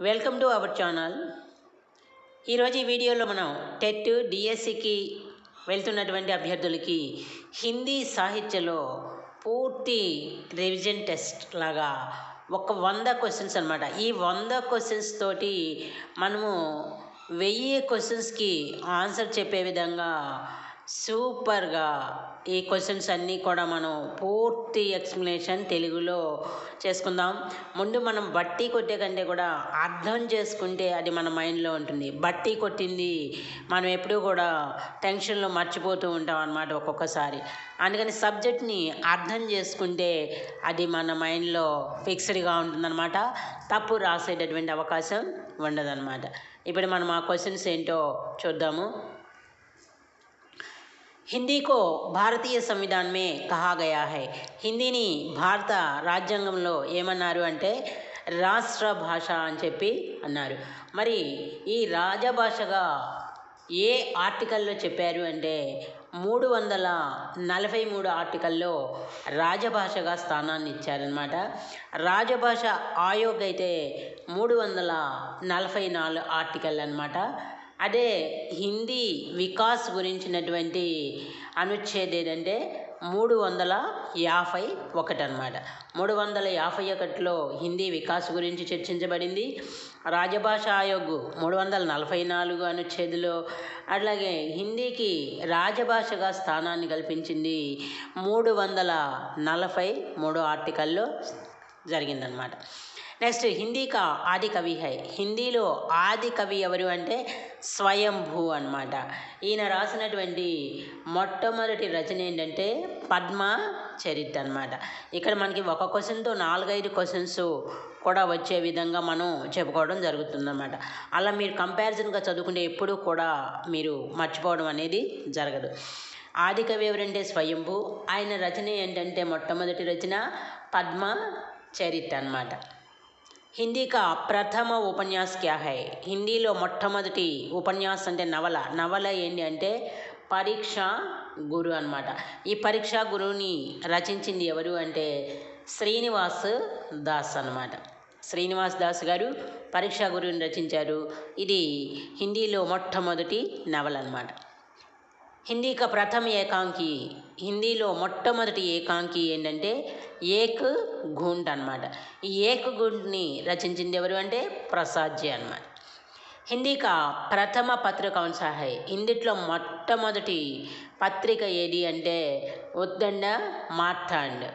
Welcome to our channel ఈరోజు ఈ వీడియోలో మనం టెట్ డిఎస్సికి వెళ్తున్నటువంటి అభ్యర్థులకి హిందీ సాహిత్యలో పూర్తి రివిజన్ టెస్ట్ లాగా ఒక వంద క్వశ్చన్స్ అనమాట ఈ వంద క్వశ్చన్స్ తోటి మనము వెయ్యి క్వశ్చన్స్కి ఆన్సర్ చెప్పే విధంగా సూపర్గా ఈ క్వశ్చన్స్ అన్నీ కూడా మనం పూర్తి ఎక్స్ప్లెనేషన్ తెలుగులో చేసుకుందాం. ముందు మనం బట్టి కొట్టే కంటే కూడా అర్థం చేసుకుంటే అది మన మైండ్లో ఉంటుంది. బట్టి కొట్టింది మనం ఎప్పుడూ కూడా టెన్షన్లో మర్చిపోతూ ఉంటాం అన్నమాట ఒక్కొక్కసారి. అందుకని సబ్జెక్ట్ని అర్థం చేసుకుంటే అది మన మైండ్లో ఫిక్స్డ్గా ఉంటుందన్నమాట. తప్పు రాసేటటువంటి అవకాశం ఉండదన్నమాట. ఇప్పుడు మనం ఆ క్వశ్చన్స్ ఏంటో చూద్దాము. हिंदी को భారతీయ సంవిధాన్ మే కహా గయా హై హిందీని భారత రాజ్యాంగంలో ఏమన్నారు అంటే రాష్ట్ర భాష అని చెప్పి అన్నారు మరి ఈ రాజభాషగా ఏ ఆర్టికల్లో చెప్పారు అంటే మూడు వందల నలభై మూడు ఆర్టికల్లో రాజభాషగా స్థానాన్ని ఇచ్చారనమాట రాజభాష ఆయోగ్ అయితే మూడు వందల నలభై నాలుగు ఆర్టికల్ అనమాట అదే హిందీ వికాస్ గురించినటువంటి అనుచ్ఛేదం ఏంటంటే మూడు వందల యాభై ఒకటి అనమాట మూడు వందల యాభై ఒకటిలో హిందీ వికాస్ గురించి చర్చించబడింది. రాజభాష ఆయోగ్ మూడు వందల నలభై నాలుగు అనుచ్ఛేదులో అలాగే హిందీకి రాజభాషగా స్థానాన్ని కల్పించింది మూడు వందల నలభై మూడు ఆర్టికల్లో జరిగిందనమాట నెక్స్ట్ హిందీ కా ఆది కవి హై. హిందీలో ఆది కవి ఎవరు అంటే స్వయంభూ అనమాట ఈయన రాసినటువంటి మొట్టమొదటి రచన ఏంటంటే పద్మ చరిత్ర అనమాట ఇక్కడ మనకి ఒక క్వశ్చన్తో నాలుగైదు క్వశ్చన్స్ కూడా వచ్చే విధంగా మనం చెప్పుకోవడం జరుగుతుందన్నమాట. అలా మీరు కంపారిజన్గా చదువుకుంటే ఎప్పుడూ కూడా మీరు మర్చిపోవడం అనేది జరగదు. ఆది కవి ఎవరంటే స్వయంభూ. ఆయన రచన ఏంటంటే మొట్టమొదటి రచన పద్మ చరిత్ర అనమాట హిందీ కా ప్రథమ ఉపన్యాస్ క్యా హై? హిందీలో మొట్టమొదటి ఉపన్యాస్ అంటే నవల. నవల ఏంటి అంటే పరీక్ష గురు అనమాట ఈ పరీక్షా గురువుని రచించింది ఎవరు అంటే శ్రీనివాస్ దాస్ అనమాట శ్రీనివాస్ దాస్ గారు పరీక్ష గురువుని రచించారు. ఇది హిందీలో మొట్టమొదటి నవల అనమాట హిందీ కా ప్రథమ ఏకాంకి హిందీలో మొట్టమొదటి ఏకాంకి ఏంటంటే ఏక్ గుండ్ అనమాట ఈ ఏక్ గుండ్ని రచించింది ఎవరు అంటే ప్రసాద్జీ అనమాట హిందీ కా ప్రథమ పత్రిక కౌన్సా హై? హిందీలో మొట్టమొదటి పత్రిక ఏది అంటే ఉద్దండ మార్తాండ్.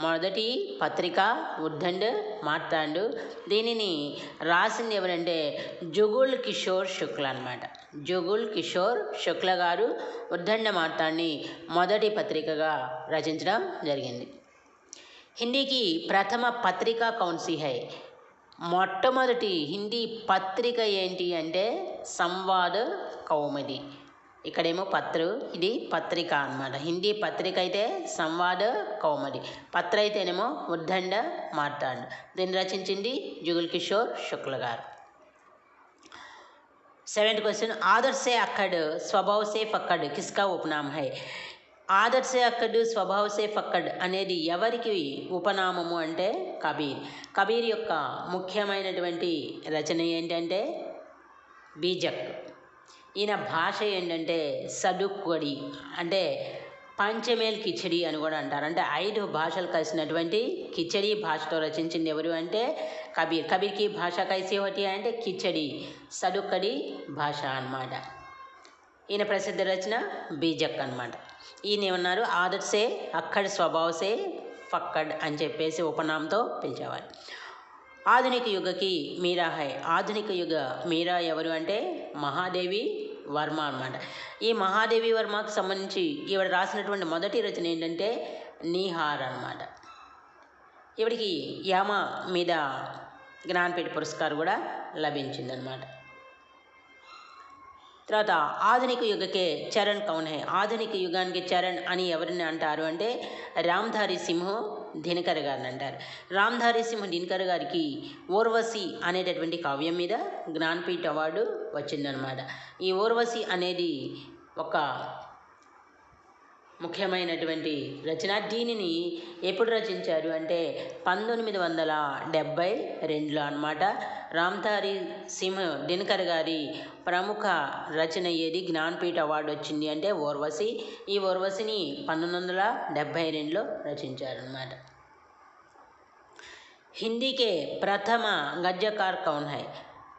మొదటి పత్రిక ఉద్దండ్ మార్తాండు. దీనిని రాసింది ఎవరంటే జుగుల్ కిషోర్ శుక్ల అనమాట జుగుల్ కిషోర్ శుక్ల గారు ఉద్దండ మార్తాండ్ని మొదటి పత్రికగా రచించడం జరిగింది. హిందీకి ప్రథమ పత్రిక కౌన్సిల్ హై. మొట్టమొదటి హిందీ పత్రిక ఏంటి అంటే సంవాద్ కౌముది. ఇక్కడేమో పత్రు ఇది పత్రిక అనమాట హిందీ పత్రిక అయితే సంవాద కౌమడి పత్ర అయితేనేమో ఉద్దండ మార్తాండ్. దీన్ని రచించింది జుగుల్ కిషోర్ శుక్ల గారు. Seventh question. ఆదర్శే అక్కడ్ స్వభావసే ఫక్కడ్. కిస్కా ఉపనామ హై. ఆదర్శే అక్కడ్ స్వభావసే ఫక్కడ్ అనేది ఎవరికి ఉపనామము అంటే కబీర్. కబీర్ యొక్క ముఖ్యమైనటువంటి రచన ఏంటంటే బీజక్. ఈయన భాష ఏంటంటే సడుక్కొడి అంటే పంచమేల్ కిచడి అని కూడా అంటారు. అంటే ఐదు భాషలు కలిసినటువంటి కిచడి భాషతో రచించింది ఎవరు అంటే కబీర్. కబీర్కి భాష కలిసి ఒకటి అంటే కిచడి సడుక్కడి భాష అన్నమాట. ఈయన ప్రసిద్ధ రచన బీజక్ అనమాట ఈయన ఏమన్నారు? ఆదర్సే అక్కడ్ స్వభావసే ఫక్కడ్ అని చెప్పేసి ఉపనామంతో పిలిచేవారు. ఆధునిక యుగకి మీరా హై ఆధునిక యుగ మీరా ఎవరు అంటే మహాదేవి వర్మ అనమాట ఈ మహాదేవి వర్మకు సంబంధించి ఈవిడ రాసినటువంటి మొదటి రచన ఏంటంటే నీహార్ అనమాట ఈవిడికి యామ మీద జ్ఞానపీఠ పురస్కారం కూడా లభించిందనమాట తర్వాత ఆధునిక యుగకే చరణ్ కౌన్ హే. ఆధునిక యుగానికి చరణ్ అని ఎవరిని అంటారు అంటే రామ్ధారి సింహు దినకర్ గారిని అంటారు. రామ్ధారి సింహ దినకర్ గారికి ఓర్వశి అనేటటువంటి కావ్యం మీద జ్ఞానపీఠ అవార్డు వచ్చిందనమాట ఈ ఓర్వశి అనేది ఒక ముఖ్యమైనటువంటి రచన. దీనిని ఎప్పుడు రచించారు అంటే పంతొమ్మిది వందల డెబ్భై రెండులో అనమాట రామ్తారి సింహ్ దినకర్ గారి ప్రముఖ రచన ఏది? జ్ఞాన్పీఠ అవార్డు వచ్చింది అంటే ఓర్వశి. ఈ ఓర్వశిని పంతొమ్మిది వందల డెబ్భై రెండులో రచించారనమాట హిందీకే ప్రథమ గద్యకార్ కౌన్ హై.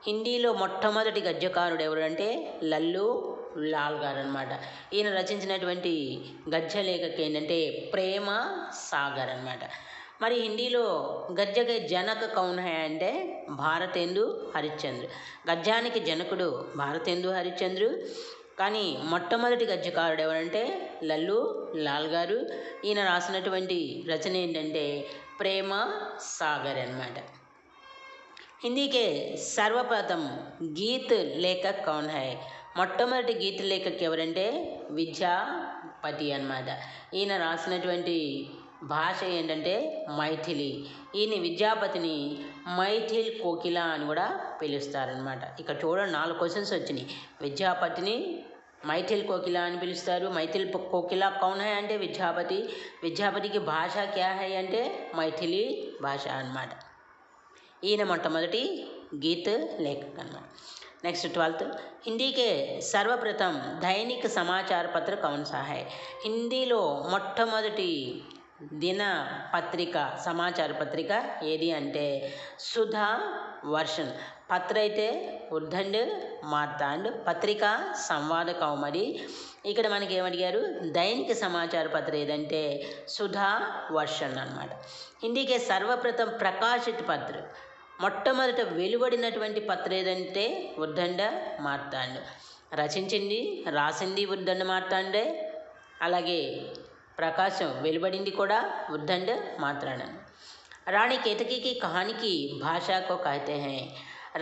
హిందీలో మొట్టమొదటి గద్యకారుడు ఎవరంటే లల్లు లాల్ గారు అనమాట ఈయన రచించినటువంటి గద్య లేఖకి ఏంటంటే ప్రేమ సాగర్ అనమాట. మరి హిందీలో గద్యకి జనక కౌన్ హై అంటే భారతేందు హరిశ్చంద్రు. గద్యానికి జనకుడు భారతేందు హరిశ్చంద్రు. కానీ మొట్టమొదటి గద్యకారుడు ఎవరంటే లల్లు లాల్ గారు. ఈయన రాసినటువంటి రచన ఏంటంటే ప్రేమ సాగర్ అన్నమాట హిందీకే సర్వప్రథం గీత్ లేఖక్ కౌన్ హై. మొట్టమొదటి గీత లేఖకు ఎవరంటే విద్యాపతి అన్నమాట. ఈయన రాసినటువంటి భాష ఏంటంటే మైథిలి. ఈయన విద్యాపతిని మైథిల్ కోకిల అని కూడా పిలుస్తారనమాట ఇక్కడ చూడండి నాలుగు క్వశ్చన్స్ వచ్చినాయి. విద్యాపతిని మైథిల్ కోకిల అని పిలుస్తారు. మైథిల్ కోకిల కౌన్ హై అంటే విద్యాపతి. విద్యాపతికి భాష క్యా హై అంటే మైథిలి భాష అన్నమాట. ఈయన మొట్టమొదటి గీత్ లేఖక్ నెక్స్ట్ ట్వెల్త్ హిందీకే సర్వప్రథం దైనిక సమాచార పత్ర కౌన్ సహాయ్ హిందీలో మొట్టమొదటి దిన పత్రిక సమాచార పత్రిక ఏది అంటే సుధా వర్షన్ పత్ర అయితే ఉర్ధండ్ మార్తాండ్ పత్రిక సంవాద కౌమడి ఇక్కడ మనకి ఏమడిగారు దైనిక సమాచార పత్ర ఏదంటే సుధా వర్షన్ అన్నమాట హిందీకే సర్వప్రథం ప్రకాశిత పత్ర మొట్టమొదట వెలువడినటువంటి పత్ర ఏదంటే ఉద్దండ మార్తాండు. రచించింది రాసింది ఉద్దండ మార్తాండే. అలాగే ప్రకాశం వెలువడింది కూడా ఉద్దండ మార్తాండ. రాణి కేతకి కహానికి భాషకు కహతే హై.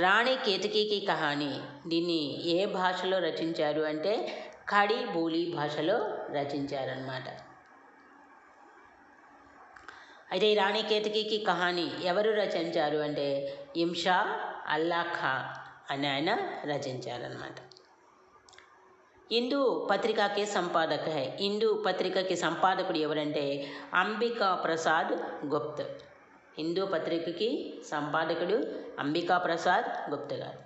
రాణి కేతకీకి కహాని దీన్ని ఏ భాషలో రచించారు అంటే ఖడి బోలీ భాషలో రచించారనమాట అయితే ఈ రాణి కేతకి కహాని ఎవరు రచించారు అంటే ఇంషా అల్లా ఖా అని ఆయన రచించారనమాట హిందూ పత్రికకి సంపాదక హై. హిందూ పత్రికకి సంపాదకుడు ఎవరంటే అంబికా ప్రసాద్ గుప్త్. హిందూ పత్రికకి సంపాదకుడు అంబికా ప్రసాద్ గుప్త గారు.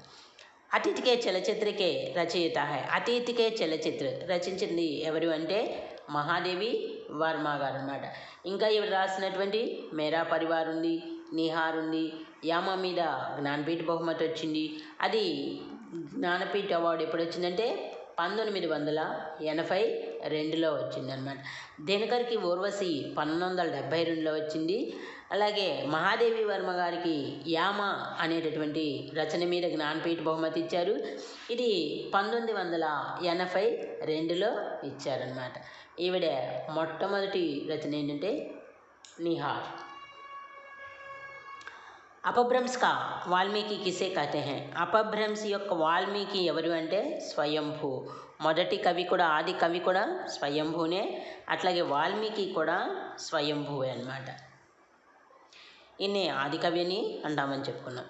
అతిథికే చలచిత్రకే రచయిత హై. అతిథికే చలచిత్ర రచించింది ఎవరు అంటే మహాదేవి వర్మ గారు అనమాట ఇంకా ఇవి రాసినటువంటి మేరా పరివార్ ఉంది నిహార్ ఉంది యామ మీద జ్ఞానపీఠ బహుమతి వచ్చింది. అది జ్ఞానపీఠ అవార్డు ఎప్పుడు వచ్చిందంటే పంతొమ్మిది వందల ఎనభై రెండులో వచ్చిందనమాట దినకర్కి ఊర్వశి పంతొమ్మిది వందల డెబ్భై రెండులో వచ్చింది. అలాగే మహాదేవి వర్మ గారికి యామ అనేటటువంటి రచన మీద జ్ఞానపీఠ బహుమతి ఇచ్చారు. ఇది పంతొమ్మిది వందల ఎనభై రెండులో ఇచ్చారనమాట ఈవిడ మొట్టమొదటి రచన ఏంటంటే నిహార్ అపభ్రంశ కా వాల్మీకి కిసే కథే. హే అపభ్రంశ యొక్క వాల్మీకి ఎవరు అంటే స్వయంభూ. మొదటి కవి కూడా ఆది కవి కూడా స్వయంభూనే. అట్లాగే వాల్మీకి కూడా స్వయంభూవే అన్నమాట. ఈయన్ని ఆది కవి అని అంటామని చెప్పుకున్నాం.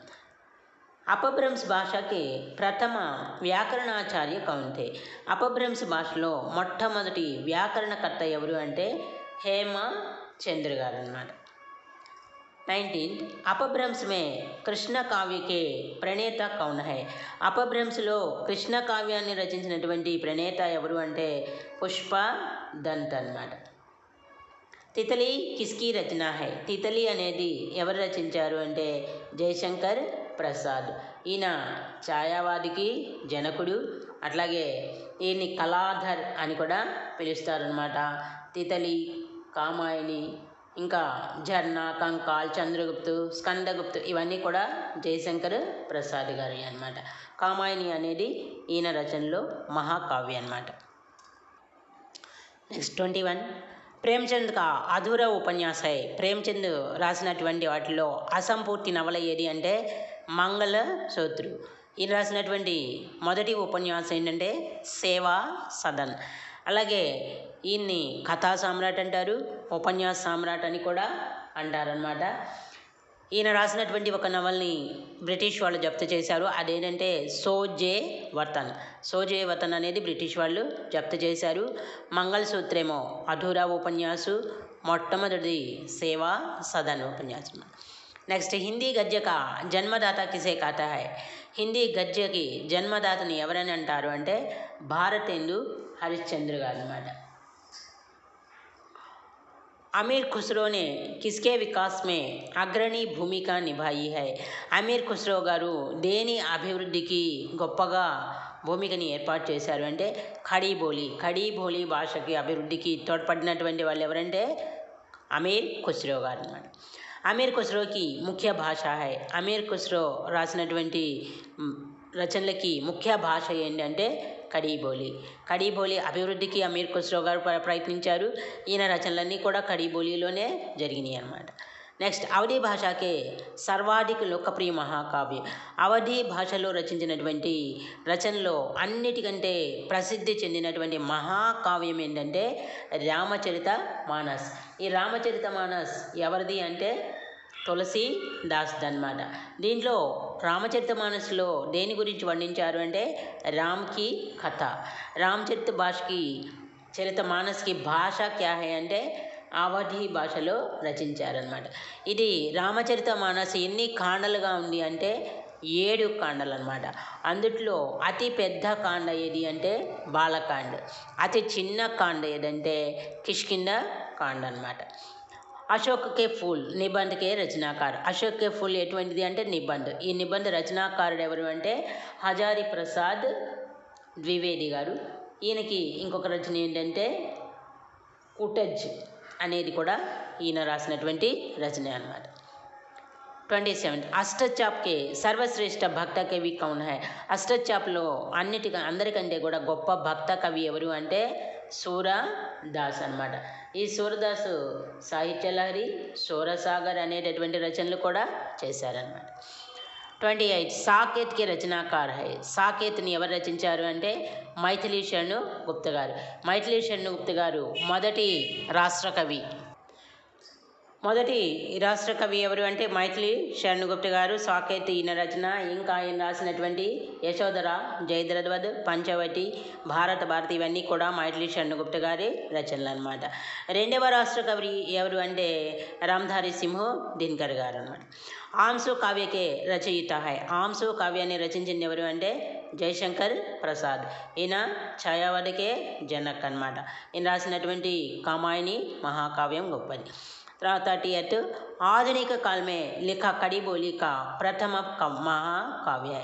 అపభ్రంశ్ భాషకి ప్రథమ వ్యాకరణాచార్య కౌంతే అపభ్రంశ్ భాషలో మొట్టమొదటి వ్యాకరణకర్త ఎవరు అంటే హేమ చంద్ర గారు అన్నమాట నైన్టీన్త్ अपभ्रंश में కృష్ణ కావ్యకే ప్రణేత కౌన్ హై అపభ్రంశ్లో కృష్ణ కావ్యాన్ని రచించినటువంటి ప్రణేత ఎవరు అంటే పుష్ప దంత్ అన్నమాట తితలి కిస్కి రచన హై తితలి అనేది ఎవరు రచించారు అంటే జయశంకర్ ప్రసాద్. ఈయన ఛాయావాదికి జనకుడు అట్లాగే ఈయన్ని కళాధర్ అని కూడా పిలుస్తారనమాట తితలి కామాయిని ఇంకా ఝర్నా కంకాల్ చంద్రగుప్తు స్కందగుప్తు ఇవన్నీ కూడా జయశంకర్ ప్రసాద్ గారి అనమాట కామాయిని అనేది ఈయన రచనలో మహాకావ్య అన్నమాట. Next twenty one. ప్రేమ్చంద్ కా అధూర ఉపన్యాస. ప్రేమ్చంద్ రాసినటువంటి వాటిలో అసంపూర్తి నవల ఏది అంటే మంగళ సూత్రు ఈయన రాసినటువంటి మొదటి ఉపన్యాసం ఏంటంటే సేవా సదన్. అలాగే ఈయన్ని కథా సామ్రాట్ అంటారు ఉపన్యాస సామ్రాట్ అని కూడా అంటారనమాట ఈయన రాసినటువంటి ఒక నవల్ని బ్రిటిష్ వాళ్ళు జప్తు చేశారు అదేంటంటే సోజే వర్తన్ సోజే వర్తన్ అనేది బ్రిటిష్ వాళ్ళు జప్తు చేశారు. మంగళసూత్రేమో అధూరా ఉపన్యాసు మొట్టమొదటిది సేవా సదన్ ఉపన్యాసం. నెక్స్ట్ హిందీ గద్యక జన్మదాత కిసే కాతా హై హిందీ గద్యకి జన్మదాతని ఎవరని అంటారు అంటే భారతేందు హరిశ్చంద్ర గారు అనమాట अमीर खुसरो ने किसके विकास में అగ్రణీ భూమిక నిభాయి హై అమీర్ ఖుస్రో గారు దేని అభివృద్ధికి గొప్పగా భూమికని ఏర్పాటు చేశారు అంటే ఖడీ బోలి ఖడీ బోలి భాషకి అభివృద్ధికి తోడ్పడినటువంటి వాళ్ళు ఎవరంటే అమీర్ ఖుస్రో గారు అన్నమాట అమీర్ ఖుస్రోకి ముఖ్య భాష హై. అమీర్ ఖుస్రో రాసినటువంటి రచనలకి ముఖ్య భాష ఏంటంటే కడీబోలి. కడీబోలి అభివృద్ధికి అమీర్ ఖుస్రో గారు ప్రయత్నించారు. ఈయన రచనలన్నీ కూడా కడీబోలిలోనే జరిగినాయి అన్నమాట. నెక్స్ట్ అవధి భాషకే సర్వాధిక లోకప్రియ మహాకావ్యం. అవధి భాషలో రచించినటువంటి రచనలో అన్నిటికంటే ప్రసిద్ధి చెందినటువంటి మహాకావ్యం ఏంటంటే రామచరిత మానస్. ఈ రామచరిత మానస్ ఎవరిది అంటే తులసి దాస్ అనమాట దీంట్లో రామచరిత మానసులో దేని గురించి వర్ణించారు అంటే రామ్కి కథ. రామచరిత భాషకి చరిత మానస్కి భాష క్యా అంటే అవధి భాషలో రచించారనమాట ఇది రామచరిత మానస్ ఎన్ని కాండలుగా ఉంది అంటే ఏడు కాండలు అనమాట అందుట్లో అతి పెద్ద కాండ ఏది అంటే బాలకాండ. అతి చిన్న కాండ ఏదంటే కిష్కింద కాండ అనమాట అశోక్ కే ఫూల్ నిబంధ్ కే రచనాకారు. అశోక్ కే ఫూల్ ఎటువంటిది అంటే నిబంధ్. ఈ నిబంధ రచనాకారుడు ఎవరు అంటే హజారి ప్రసాద్ ద్వివేది గారు. ఈయనకి ఇంకొక రచన ఏంటంటే కుటజ్ అనేది కూడా ఈయన రాసినటువంటి రచన అన్నమాట. ట్వంటీ సెవెన్ అష్టచాప్కి సర్వశ్రేష్ఠ భక్త కవి కౌన్ హై. అష్టచాప్లో అన్నిటిక అందరికంటే కూడా గొప్ప భక్త కవి ఎవరు అంటే సూరదాస్ అన్నమాట. ఈ సూరదాసు సాహిత్య లహరి సూరసాగర్ అనేటటువంటి రచనలు కూడా చేశారనమాట ట్వంటీ ఎయిట్ సాకేత్కి రచనాకార్ హై. సాకేత్ని ఎవరు రచించారు అంటే మైథిలీ శరణు గుప్త గారు మైథిలీ శరణు గుప్త గారు మొదటి రాష్ట్ర కవి మొదటి రాష్ట్ర కవి ఎవరు అంటే మైథిలి శరణ్గుప్త గారు సాకేత్ ఈయన రచన ఇంకా ఆయన రాసినటువంటి యశోధర జయద్రద్వద్ పంచవటి భారత భారతి ఇవన్నీ కూడా మైథిలి శరణ్గుప్త గారి రచనలు అనమాట రెండవ రాష్ట్ర కవి ఎవరు అంటే రామ్ధారి సింహు దినకర్ గారు అనమాట ఆంసు కావ్యకే రచయిత హై. ఆంసు కావ్యాన్ని రచించింది ఎవరు అంటే జయశంకర్ ప్రసాద్. ఈయన ఛాయావధికే జనక్ అనమాట ఈయన రాసినటువంటి కామాయిని మహాకావ్యం గొప్పది. తర్వాత యత్ ఆధునిక కాలమే లిఖ लिखा కడిబోలి का प्रथम మహాకావ్య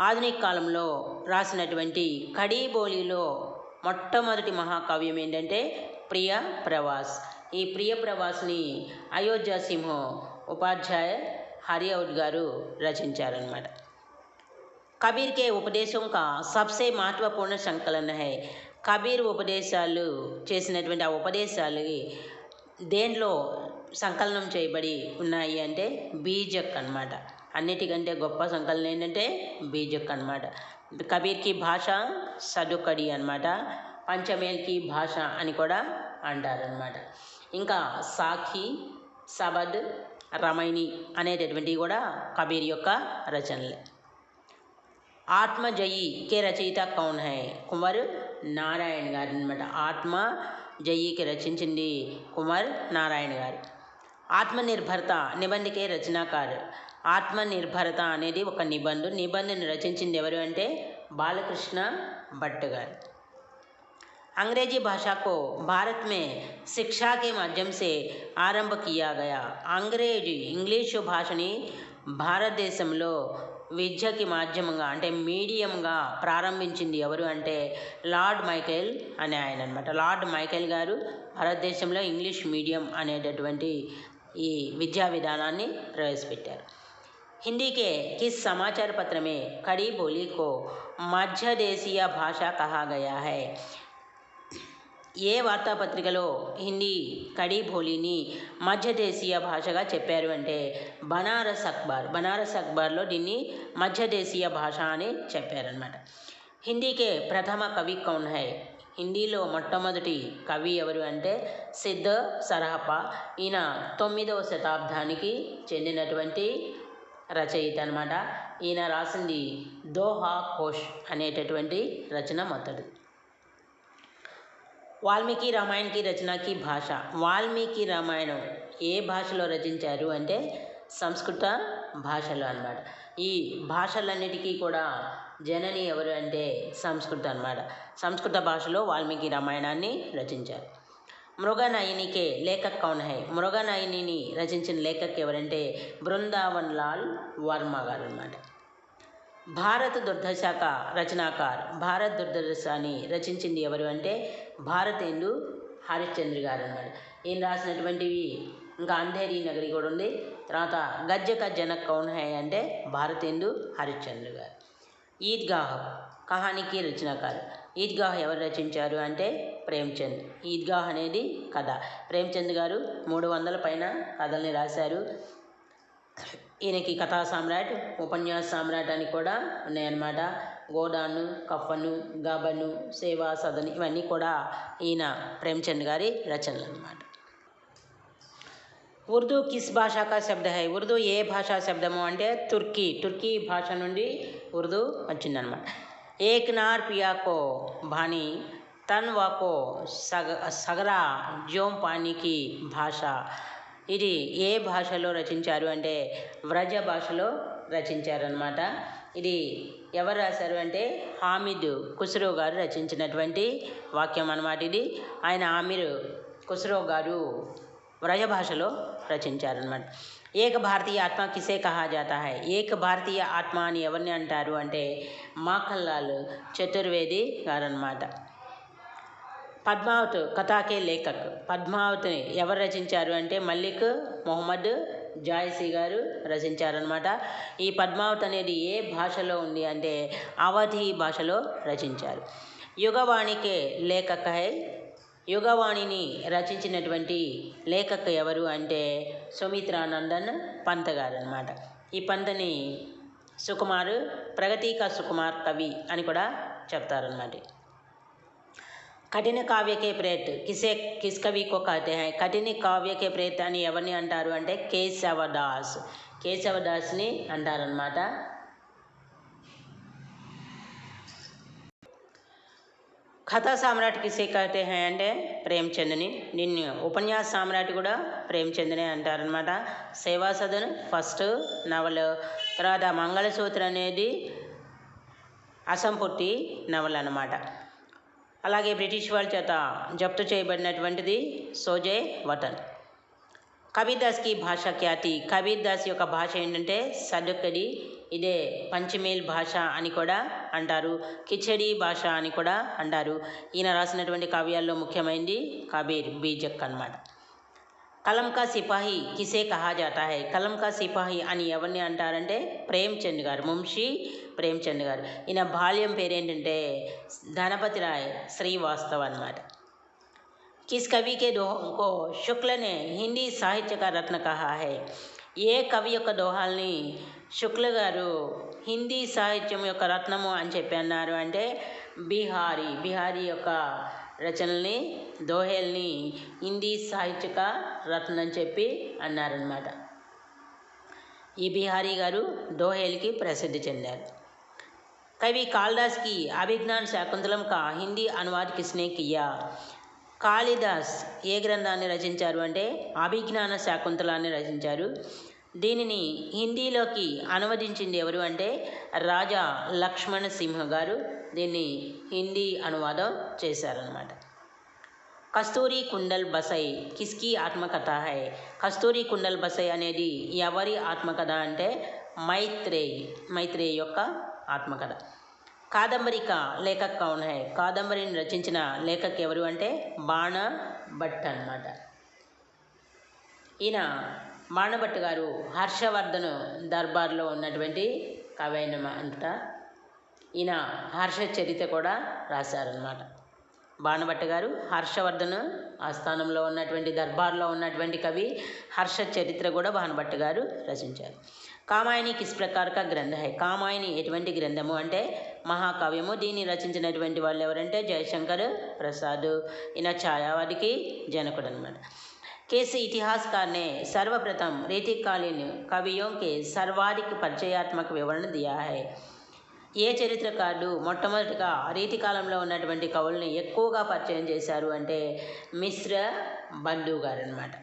ఆధునిక కాలంలో రాసినటువంటి కడిబోలిలో మొట్టమొదటి మహాకావ్యం ఏంటంటే ప్రియ ప్రవాస్ ఈ ప్రియ ప్రవాస్ని అయోధ్య సింహ ఉపాధ్యాయ హరిఔడ్ గారు రచించారనమాట కబీర్ కే ఉపదేశం కా సబ్సే మహత్వపూర్ణ సంకలన హై. కబీర్ ఉపదేశాలు చేసినటువంటి ఆ ఉపదేశాలు దేంట్లో సంకలనం చేయబడి ఉన్నాయి అంటే బీజక్ అన్నమాట అన్నిటికంటే గొప్ప సంకలనం ఏంటంటే బీజక్ అన్నమాట కబీర్కి భాష సదుకడి అనమాట పంచమేల్కి భాష అని కూడా అంటారనమాట ఇంకా సాఖి సబద్ రమైని అనేటటువంటివి కూడా కబీర్ యొక్క రచనలే. ఆత్మజయి కే రచయిత కౌన్ హై? కుమార్ నారాయణ గారు అనమాట ఆత్మ జయికి రచించింది కుమార్ నారాయణ గారు. ఆత్మనిర్భరత నిబంధకే రచనాకారు ఆత్మనిర్భరత అనేది ఒక నిబంధు నిబంధన రచించింది ఎవరు అంటే బాలకృష్ణ భట్ గారు अंग्रेजी भाषा को भारत में शिक्षा के माध्यम से ఆరంభ किया गया అంగ్రేజీ ఇంగ్లీషు భాషని భారతదేశంలో విద్యకి మాధ్యమంగా అంటే మీడియంగా ప్రారంభించింది ఎవరు అంటే లార్డ్ మైకేల్ అనే ఆయన అనమాట లార్డ్ మైకేల్ గారు భారతదేశంలో ఇంగ్లీష్ మీడియం అనేటటువంటి ఈ విద్యా విధానాన్ని ప్రవేశపెట్టారు हिंदी के किस समाचार पत्र में खड़ी बोली को मध्य देशीय भाषा कहा गया है ఏ వార్తాపత్రికలో హిందీ కడీ భోలీని మధ్యదేశీయ భాషగా చెప్పారు అంటే బనారస్ అఖ్బార్ బనారస్ అఖ్బార్లో దీన్ని మధ్యదేశీయ భాష అని చెప్పారనమాట హిందీకే ప్రథమ కవి కౌన్ హై హిందీలో మొట్టమొదటి కవి ఎవరు అంటే సిద్ధ సరహప. ఈయన తొమ్మిదవ శతాబ్దానికి చెందినటువంటి రచయిత అనమాట ఈయన రాసింది దోహా కోష్ అనేటటువంటి రచన మొత్తడు వాల్మీకి రామాయణకి రచనకి భాష. వాల్మీకి రామాయణం ఏ భాషలో రచించారు అంటే సంస్కృత భాషలో అన్నమాట. ఈ భాషలన్నిటికీ కూడా జనని ఎవరు అంటే సంస్కృత అన్నమాట. సంస్కృత భాషలో వాల్మీకి రామాయణాన్ని రచించారు. మృగనయనికే లేఖక్ కౌన్ హై. మృగనయనిని రచించిన లేఖక్ ఎవరంటే బృందావన్ లాల్ వర్మ గారు అనమాట భారత దుర్దశాఖ రచనాకార్ భారత్ దుర్దశాని రచించింది ఎవరు అంటే భారతేందు హరిశ్చంద్ర గారు అనమాట ఈయన రాసినటువంటివి ఇంకా అంధేరి నగరి కూడా ఉంది. తర్వాత గజ్జక జనక్ కౌన్ హై అంటే భారతేందు హరిశ్చంద్ర గారు. ఈద్గాహ్. కహానికి రచనకారు ఈద్గాహ్ ఎవరు రచించారు అంటే ప్రేమ్చంద్. ఈద్గాహ్ అనేది కథ. ప్రేమ్చంద్ గారు మూడు వందల పైన కథల్ని రాశారు. ఈయనకి కథా సామ్రాట్ ఉపన్యాస సామ్రాట్ అని కూడా ఉన్నాయన్నమాట. గోడాను కఫను గబను సేవా సదన్ ఇవన్నీ కూడా ఈయన ప్రేమ్చంద్ గారి రచనలు అన్నమాట ఉర్దూ కిస్ భాషా కా శబ్ద హై. ఉర్దూ ఏ భాషా శబ్దము అంటే తుర్కీ. తుర్కీ భాష నుండి ఉర్దూ వచ్చిందనమాట ఏక్ నార్ పియాకో భాని తన్ వాకో సగ సగరా జోం పానీకి భాష. ఇది ఏ భాషలో రచించారు అంటే వ్రజ భాషలో రచించారనమాట ఇది ఎవరు రాశారు అంటే హామిద్ ఖుస్రో గారు రచించినటువంటి వాక్యం అనమాట ఇది. ఆయన ఆమిర్ ఖుస్రో గారు వ్రజ భాషలో రచించారనమాట ఏక భారతీయ ఆత్మ కిసే కహా జాతా హై ఏక భారతీయ ఆత్మ అని ఎవరిని అంటారు అంటే మాకల్లాల్ చతుర్వేది గారనమాట పద్మావత్ కథాకే లేఖక్ పద్మావతిని ఎవరు రచించారు అంటే మల్లిక్ మొహమ్మద్ జాయసీ గారు రచించారనమాట ఈ పద్మావత్ అనేది ఏ భాషలో ఉంది అంటే అవధి భాషలో రచించారు యుగవాణికే లేఖక్ హై యుగవాణిని రచించినటువంటి లేఖక ఎవరు అంటే సుమిత్రానందన్ పంత గారు అనమాట ఈ పంతని సుకుమార్ ప్రగతిక సుకుమార్ కవి అని కూడా చెప్తారనమాట కఠిన కావ్యకే ప్రేత్ కిసే కిస్కవి కో కఠిన కావ్యకే ప్రేత్ అని ఎవరిని అంటారు అంటే కేశవదాస్. కేశవదాస్ని అంటారనమాట కథా సామ్రాట్కి సీకాటే హై అంటే ప్రేమ్చంద్ని. నిన్ను ఉపన్యాస సామ్రాట్ కూడా ప్రేమ్చంద్నే అంటారనమాట సేవా సదన్ ఫస్ట్ నవలు. తర్వాత మంగళసూత్రం అనేది అసంపూర్తి నవల్ అనమాట అలాగే బ్రిటిష్ వాళ్ళ చేత జప్తు చేయబడినటువంటిది సోజే వటన్. కబీర్దాస్కి భాష ఖ్యాతి. కబీర్దాస్ యొక్క భాష ఏంటంటే సదుకడి ఇదే పంచమేల్ భాష అని కూడా అంటారు. కిచడి భాష అని కూడా అంటారు. ఈయన రాసినటువంటి కావ్యాల్లో ముఖ్యమైనది కబీర్ బీజక్ అన్నమాట. కలం కా సిపాహి కిసే కహా జాతా హై. కలం కా సిపాహి అని ఎవరిని అంటారంటే ప్రేమ్చంద్ గారు ముంషి ప్రేమ్చంద్ గారు. ఈయన బాల్యం పేరేంటంటే ధనపతి రాయ్ శ్రీవాస్తవ్ అన్నమాట. किस कवि के दोहों को शुक्ल ने हिंदी साहित्य का रत्न कहा है ఏ కవి యొక్క దోహాల్ని శుక్ల గారు హిందీ సాహిత్యం యొక్క రత్నము అని చెప్పి అన్నారు అంటే బీహారీ బీహారీ యొక్క రచనల్ని దోహేల్ని హిందీ సాహిత్యక రత్నం అని చెప్పి అన్నారనమాట ఈ బిహారీ గారు దోహేల్కి ప్రసిద్ధి చెందారు कवि कालिदास की अभिज्ञान शाकुंतलम का हिंदी अनुवाद किसने किया కాళిదాస్ ఏ గ్రంథాన్ని రచించారు అంటే అభిజ్ఞాన శాకుంతలాన్ని రచించారు. దీనిని హిందీలోకి అనువదించింది ఎవరు అంటే రాజా లక్ష్మణ సింహ గారు. దీన్ని హిందీ అనువాదం చేశారనమాట కస్తూరి కుండల్ బసై కిస్కి ఆత్మకథ హై. కస్తూరి కుండల్ బసై అనేది ఎవరి ఆత్మకథ అంటే మైత్రేయి మైత్రేయి యొక్క ఆత్మకథ. కాదంబరిక లేఖక్ కౌన్ హై. కాదంబరిని రచించిన లేఖక్ ఎవరు అంటే బాణ భట్ అన్నమాట. ఈయన బాణభట్ గారు హర్షవర్ధన్ దర్బార్లో ఉన్నటువంటి కవి అంట ఈయన హర్ష చరిత్ర కూడా రాశారనమాట బాణభట్ట గారు హర్షవర్ధన్ ఆస్థానంలో ఉన్నటువంటి దర్బార్లో ఉన్నటువంటి కవి హర్ష చరిత్ర కూడా బాణభట్ట గారు రచించారు. కామాయని కిస్ ప్రకార కా గ్రంథ హై కామాయని ఎటువంటి గ్రంథము అంటే మహాకావ్యము దీన్ని రచించినటువంటి వాళ్ళు ఎవరంటే జయశంకర్ ప్రసాద్ ఈయన ఛాయావాదికి జనకుడు అనమాట किस इतिहासकार ने सर्वप्रथम रीतिकालीन कवियों के सर्वाधिक పరిచయాత్మక వివరణ दिया है ఏ చరిత్రకారుడు మొట్టమొదటిగా రీతి కాలంలో ఉన్నటువంటి కవుల్ని ఎక్కువగా పరిచయం చేశారు అంటే మిశ్ర బంధు గారు అనమాట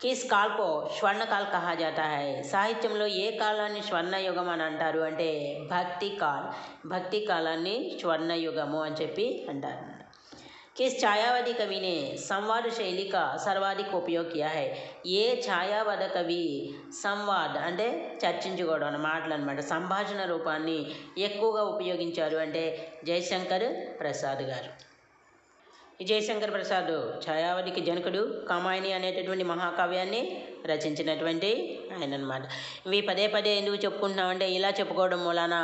కిస్ కాల్కో స్వర్ణకాల్ కహా జాతా హై సాహిత్యంలో ఏ కాలాన్ని స్వర్ణయుగం అని అంటారు అంటే భక్తి కాల్ భక్తి కాలాన్ని స్వర్ణయుగము అని చెప్పి అంటారు किस छायावादी कवि ने संवाद शैली का सर्वाधिक उपयोग किया है ఏ ఛాయావాద కవి సంవాద్ అంటే చర్చించుకోవడం అన్న మాటలు అనమాట సంభాషణ రూపాన్ని ఎక్కువగా ఉపయోగించారు అంటే జయశంకర్ ప్రసాద్ గారు విజయశంకర్ ప్రసాద్ ఛాయావతికి జనకుడు కామాయిని అనేటటువంటి మహాకావ్యాన్ని రచించినటువంటి ఆయన అనమాట ఇవి పదే పదే ఎందుకు చెప్పుకుంటున్నామంటే ఇలా చెప్పుకోవడం మూలాన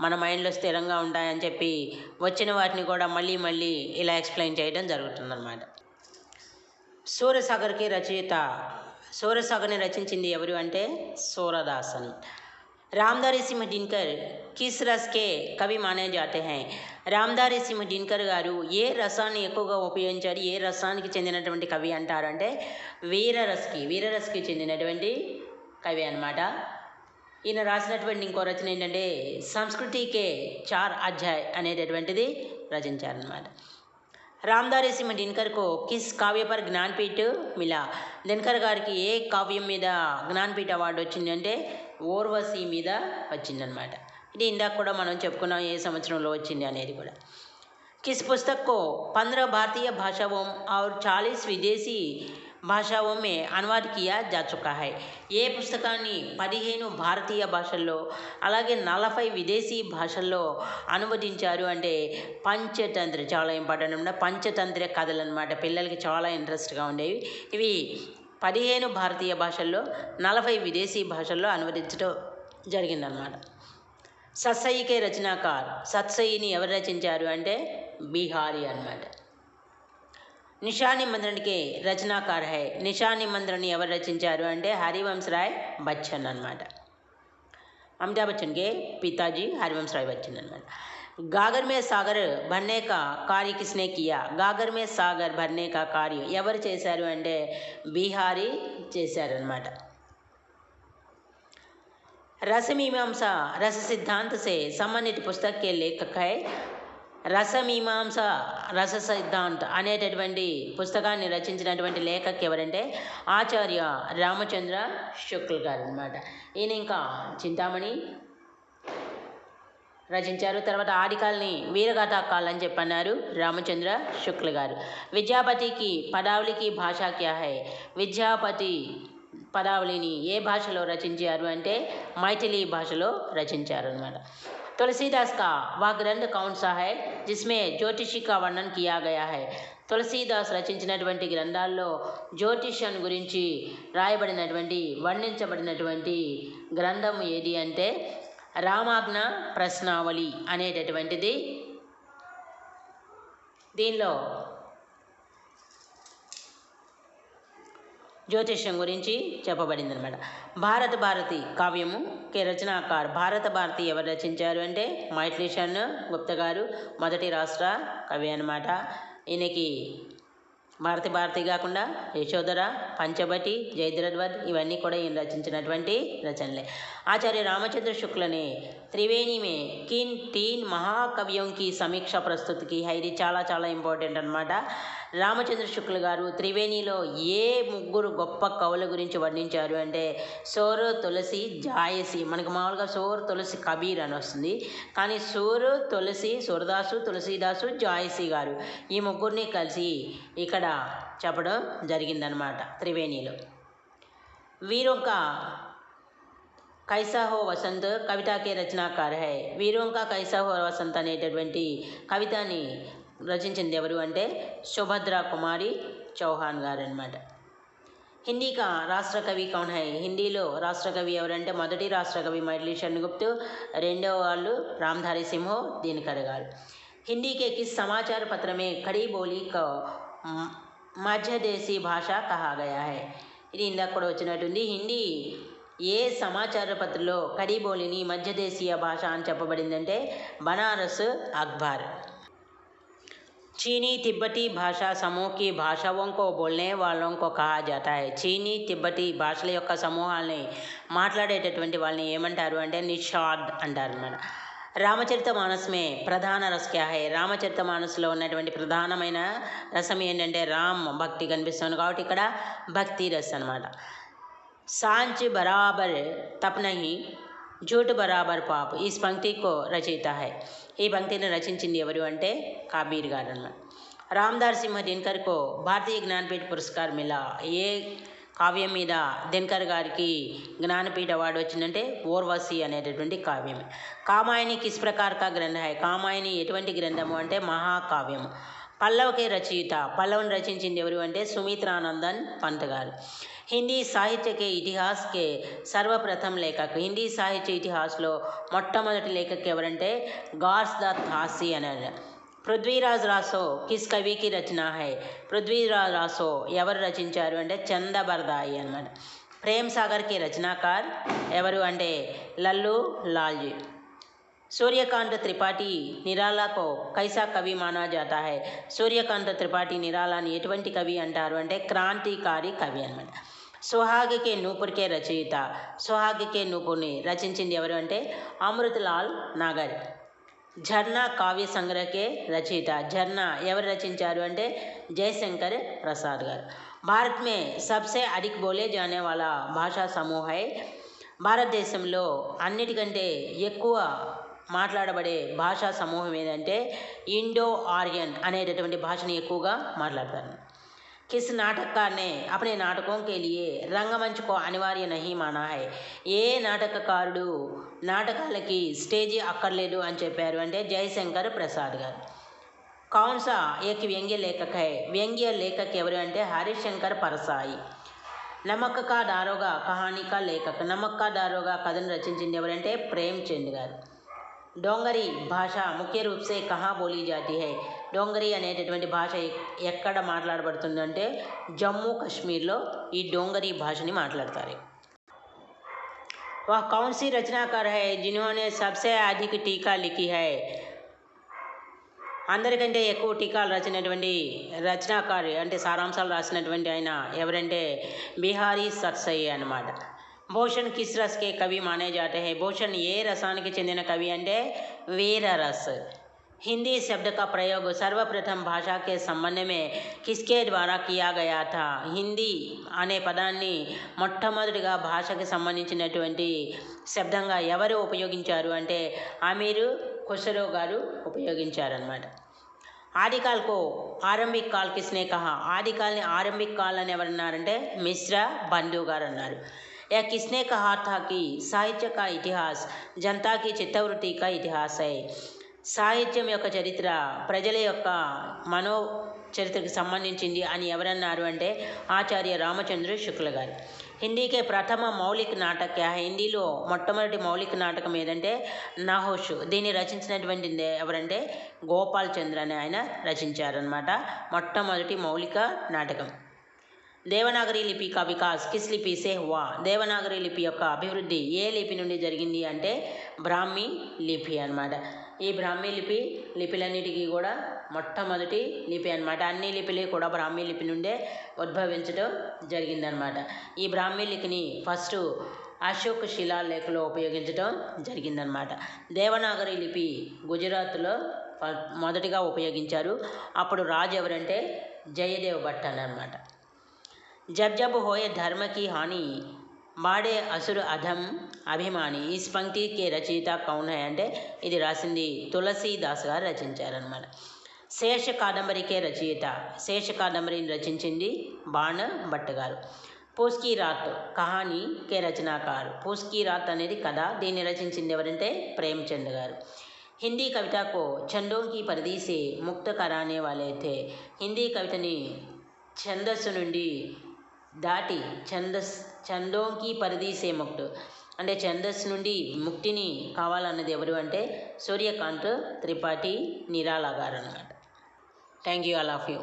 మన మైండ్లో స్థిరంగా ఉంటాయని చెప్పి వచ్చిన వాటిని కూడా మళ్ళీ మళ్ళీ ఇలా ఎక్స్ప్లెయిన్ చేయడం జరుగుతుందన్నమాట. సూర్యసాగర్కి రచయిత సూర్యసాగర్ని రచించింది ఎవరు అంటే సూరదాసన్. రామ్దారి సింహ దినకర్ కిస్ రస్ కే కవి మానే జాతే హై. రామ్దారి సింహ దినకర్ గారు ఏ రసాన్ని ఎక్కువగా ఉపయోగించారు? ఏ రసానికి చెందినటువంటి కవి అంటారంటే వీరరస్కి వీరరస్కి చెందినటువంటి కవి అనమాట ఈయన రాసినటువంటి ఇంకో రచన ఏంటంటే సంస్కృతికే చార్ అధ్యాయ్ అనేటటువంటిది రచించారనమాట రామ్దారి సింహ దినకర్కు కిస్ కావ్య పర్ జ్ఞాన్పీఠ్ మిలా. దినకర్ గారికి ఏ కావ్యం మీద జ్ఞాన్పీఠ్ అవార్డు వచ్చిందంటే ఓర్వశి మీద వచ్చిందనమాట ఇది ఇందాక కూడా మనం చెప్పుకున్నాం ఏ సంవత్సరంలో వచ్చింది అనేది కూడా. కిస్ పుస్తకో పంద్ర భారతీయ భాషావం ఆర్ చాలీస్ విదేశీ భాషావమే భాషావో అనువాద్ కియా జా ఏ పుస్తకాన్ని పదిహేను భారతీయ భాషల్లో అలాగే నలభై విదేశీ భాషల్లో అనువదించారు అంటే పంచతంత్ర చాలా ఇంపార్టెంట్ ఉన్న పంచతంత్ర కథలు అనమాట పిల్లలకి చాలా ఇంట్రెస్ట్గా ఉండేవి. ఇవి పదిహేను భారతీయ భాషల్లో నలభై విదేశీ భాషల్లో అనువదించడం జరిగిందనమాట సత్సయికే రచనాకార్. సత్సయిని ఎవరు రచించారు అంటే బీహారీ అన్నమాట. నిషా మంత్రణికి రచనాకార్ హై. నిషాని మంత్రని ఎవరు రచించారు అంటే హరివంశరాయ్ బచ్చన్ అనమాట అమితాబ్ బచ్చన్కి పితాజీ హరివంశరాయ్ బచ్చన్ అనమాట గాగర్ మే సాగర్ భర్నే కా కార్య కిస్నే కియా. గాగర్ మే సాగర్ భర్నే కా కార్య ఎవరు చేశారు అంటే బీహారీ చేశారనమాట रसमीमांसा रस सिद्धांत से संबंधित पुस्तक के लेखक है రసమీమాంస రస సిద్ధాంత్ అనేటటువంటి పుస్తకాన్ని రచించినటువంటి లేఖక్ ఎవరంటే ఆచార్య రామచంద్ర శుక్ల్ గారు అనమాట ఈయన ఇంకా చింతామణి రచించారు తర్వాత ఆదికాల్ని వీరగాథాకాల్ అని చెప్పన్నారు రామచంద్ర శుక్ల గారు విద్యాపతికి పదావళికి భాషా క్యా హై విద్యాపతి పదావళిని ఏ భాషలో రచించారు అంటే మైథిలి భాషలో రచించారు అనమాట तुलसीदास का वह ग्रंथ कौन सा है जिसमें ज्योतिषी का वर्णन किया गया है తులసీదాస్ రచించినటువంటి గ్రంథాల్లో జ్యోతిష్యం గురించి రాయబడినటువంటి వర్ణించబడినటువంటి గ్రంథం ఏది అంటే రామాజ్ఞ ప్రశ్నావళి అనేటటువంటిది దీనిలో జ్యోతిష్యం గురించి చెప్పబడింది అనమాట భారత భారతి కావ్యము కే రచనాకారు. భారత భారతి ఎవరు రచించారు అంటే మైట్లిషన్ గుప్త గారు మొదటి రాష్ట్ర కవి అనమాట ఈయనకి భారతి భారతి కాకుండా యశోధర పంచభటి జయద్రద్వర్ ఇవన్నీ కూడా ఈయన రచించినటువంటి రచనలే. ఆచార్య రామచంద్ర శుక్లని త్రివేణి మే కిన్ టీన్ మహాకవ్యంకి సమీక్ష ప్రస్తుతికి హైరి చాలా చాలా ఇంపార్టెంట్ అనమాట రామచంద్ర శుక్ల గారు త్రివేణిలో ఏ ముగ్గురు గొప్ప కవుల గురించి వర్ణించారు అంటే సోరు తులసి జాయసి. మనకు మామూలుగా సోరు తులసి కబీర్ అని వస్తుంది. కానీ సోరు తులసి సురదాసు తులసిదాసు జాయసి గారు ఈ ముగ్గురిని కలిసి ఇక్కడ చెప్పడం జరిగిందనమాట త్రివేణిలో. వీరొక కైసాహో వసంత్ కవితాకే రచనాకార్ హై వీరోంకా కైసాహో వసంత్ అనేటటువంటి కవితని రచించింది ఎవరు అంటే సుభద్రా కుమారి చౌహాన్ గారు అనమాట హిందీ కా రాష్ట్ర కవి కౌన్ హై? హిందీలో రాష్ట్ర కవి ఎవరంటే మొదటి రాష్ట్ర కవి మైలీ షన్ గుప్తు రెండవ వాళ్ళు రామ్ధారి సింహో దీనికర్ గారు. హిందీకే కిస్ సమాచార పత్రమే ఖడీ బోలి మధ్యదేశీ భాష కహాగయా హై. ఇది ఇందాక కూడా వచ్చినట్టుంది. హిందీ ఏ సమాచార పత్రలో ఖడీ బోలిని మధ్యదేశీయ భాష అని చెప్పబడిందంటే బనారస్ అక్బార్. चीनी तिब्बती भाषा समूह की भाषाओं को बोलने वालों को कहा जाता है చీనీ తిబ్బతి భాషల యొక్క సమూహాల్ని మాట్లాడేటటువంటి వాళ్ళని ఏమంటారు అంటే నిషాద్ అంటారు అన్నమాట రామచరిత మానసమే ప్రధాన రస్ క్యా హై రామచరిత మానస్లో ఉన్నటువంటి ప్రధానమైన రసం ఏంటంటే రామ్ భక్తి కనిపిస్తుంది కాబట్టి ఇక్కడ భక్తి రస్ అనమాట सांच बराबर तप नहीं జూట్ బరాబర్ పాప్. ఈ పంక్తికో రచయిత హై. ఈ పంక్తిని రచించింది ఎవరు అంటే కాబీర్ గారు రామ్దార్ సింహ దినకర్కో భారతీయ జ్ఞానపీఠ పురస్కార్ మిలా ఏ కావ్యం మీద దినకర్ గారికి జ్ఞానపీఠ అవార్డు వచ్చిందంటే ఓర్వసి అనేటటువంటి కావ్యం కామాయని కిస్ ప్రకారక కా గ్రంథ హై. కామాయని ఎటువంటి గ్రంథము అంటే మహాకావ్యము పల్లవకే రచయిత. పల్లవుని రచించింది ఎవరు అంటే సుమిత్రానందన్ పంత్ గారు. హిందీ సాహిత్య కే ఇతిహాస్ కే సర్వప్రథం లేఖక్ హిందీ సాహిత్య ఇతిహాస్లో మొట్టమొదటి లేఖక్ ఎవరంటే గార్స్ ద థాసి అనే పృథ్వీరాజ్ రాసో కిస్ కవికి రచన హై పృథ్వీరాజ్ రాసో ఎవరు రచించారు అంటే చందబర్దాయి అన్నమాట ప్రేమ్ సాగర్కి రచనాకార్ ఎవరు అంటే లల్లు లాల్జీ सूर्यकांत त्रिपाठी నిరాలా కో కైసా కవి మానా జాతా హై సూర్యకాంత త్రిపాఠి నిరాలాని ఎటువంటి కవి అంటారు అంటే క్రాంతికారి కవి అన్నమాట సుహాగికే నూపుర్కే రచయిత. సుహాగికే నూపుర్ని రచించింది ఎవరు అంటే అమృతలాల్ నాగర్. ఝర్నా కావ్య సంగ్రహకే రచయిత. ఝర్నా ఎవరు రచించారు అంటే జయశంకర్ ప్రసాద్ గారు. భారత్ మే సబ్సే అధిక బోలే జానే వాళ్ళ భాషా సమూహై. భారతదేశంలో అన్నిటికంటే ఎక్కువ మాట్లాడబడే భాషా సమూహం ఏంటంటే ఇండో ఆర్యన్ అనేటటువంటి భాషని ఎక్కువగా మాట్లాడతారు. किस नाटककार ने अपने नाटकों के लिए रंगमंच को अनिवार्य नहीं माना है ఏ నాటకకారుడు నాటకాలకి స్టేజీ అక్కర్లేదు అని చెప్పారు అంటే జయశంకర్ ప్రసాద్ గారు కౌన్ సా ఏక్ వ్యంగ్య లేఖక్ హై వ్యంగ్య లేఖక్ ఎవరు అంటే హరిశంకర్ పరసాయి నమక్ కా దారోగా కహానీ కా లేఖక్ నమక్ కా దారోగా కథను రచించింది ఎవరంటే ప్రేమ్ చంద్ గారు డోంగరి భాష ముఖ్య రూప్ సే కహా బోలీ జాతి హై డోంగరి అనేటటువంటి భాష ఎక్- ఎక్కడ మాట్లాడబడుతుందంటే జమ్మూ కాశ్మీర్లో ఈ డోంగరి భాషని మాట్లాడతారు वह कौन सी रचनाकार है जिन्होंने सबसे अधिक टीका लिखी है అందరికంటే ఎక్కువ టీకాలు రాసినటువంటి రచనాకారి అంటే సారాంశాలు రాసినటువంటి ఆయన ఎవరంటే బిహారీ సత్సయ్య అన్నమాట భూషణ్ కిస్ రస్ కే కవి మానే జాతే హై భూషణ్ ఏ రసానికి చెందిన కవి అంటే వీర రస్ हिंदी शब्द का प्रयोग सर्वप्रथम भाषा के संबंध में किसके द्वारा किया गया था హిందీ అనే పదాన్ని మొట్టమొదటిగా భాషకి సంబంధించినటువంటి శబ్దంగా ఎవరు ఉపయోగించారు అంటే అమీరు ఖుసరో గారు ఉపయోగించారనమాట ఆదికాల్ కో ఆరంభిక్ కాల్ కిస్నే కహా ఆదికాల్ని ఆరంభిక్ కాల్ అని ఎవరన్నారంటే మిశ్రా బంధు గారు అన్నారు యా కిస్నే कहा था कि సాహిత్య का ఇతిహాస్ జనతాకి చిత్తవృత్తి కా ఇతిహాస్ హై సాహిత్యం యొక్క చరిత్ర ప్రజల యొక్క మనో చరిత్రకు సంబంధించింది అని ఎవరన్నారు అంటే ఆచార్య రామచంద్ర శుక్ల గారు. హిందీకే ప్రథమ మౌలిక నాటక హిందీలో మొట్టమొదటి మౌలిక నాటకం ఏదంటే నహోష్. దీన్ని రచించినటువంటి ఎవరంటే గోపాల్ చంద్ర అని ఆయన రచించారనమాట మొట్టమొదటి మౌలిక నాటకం. దేవనాగరి లిపి కా వికాస్ కిస్ లిపి సే హువా. దేవనాగరి లిపి యొక్క అభివృద్ధి ఏ లిపి నుండి జరిగింది అంటే బ్రాహ్మీ లిపి అన్నమాట. ఈ బ్రాహ్మీ లిపి లిపిలన్నిటికీ కూడా మొట్టమొదటి లిపి అనమాట అన్ని లిపిలు కూడా బ్రాహ్మీ లిపి నుండే ఉద్భవించడం జరిగిందనమాట ఈ బ్రాహ్మీ లిపిని ఫస్ట్ అశోక్ శిలాలేఖలో ఉపయోగించడం జరిగిందనమాట దేవనాగరి లిపి గుజరాత్లో మొదటిగా ఉపయోగించారు. అప్పుడు రాజు ఎవరంటే జయదేవ్ భట్ అని అనమాట जब जब होए धर्म की हानि మాడే అసురు అధం అభిమాని ఈ పంక్తికి రచయిత కౌన్ హై అంటే ఇది రాసింది తులసీదాస్ గారు రచించారనమాట శేష కాదంబరికే రచయిత శేష కాదంబరిని రచించింది బాణ భట్ గారు పూస్కీ రాత్ కహానీ కే రచనాకారు పూస్కీ రాత్ అనేది కథ దీన్ని రచించింది ఎవరంటే ప్రేమ్చంద్ గారు హిందీ కవితకు ఛందోంకి పరిధి ముక్త కరానే వాలే థే హిందీ కవితని ఛందస్సు నుండి దాటి ఛందస్ ఛందోంకి పరిదీసే ముక్తు. అంటే ఛందస్ నుండి ముక్తిని కావాలన్నది ఎవరు అంటే సూర్యకాంత్ త్రిపాఠి నిరాలా గారు అనమాట thank you all of you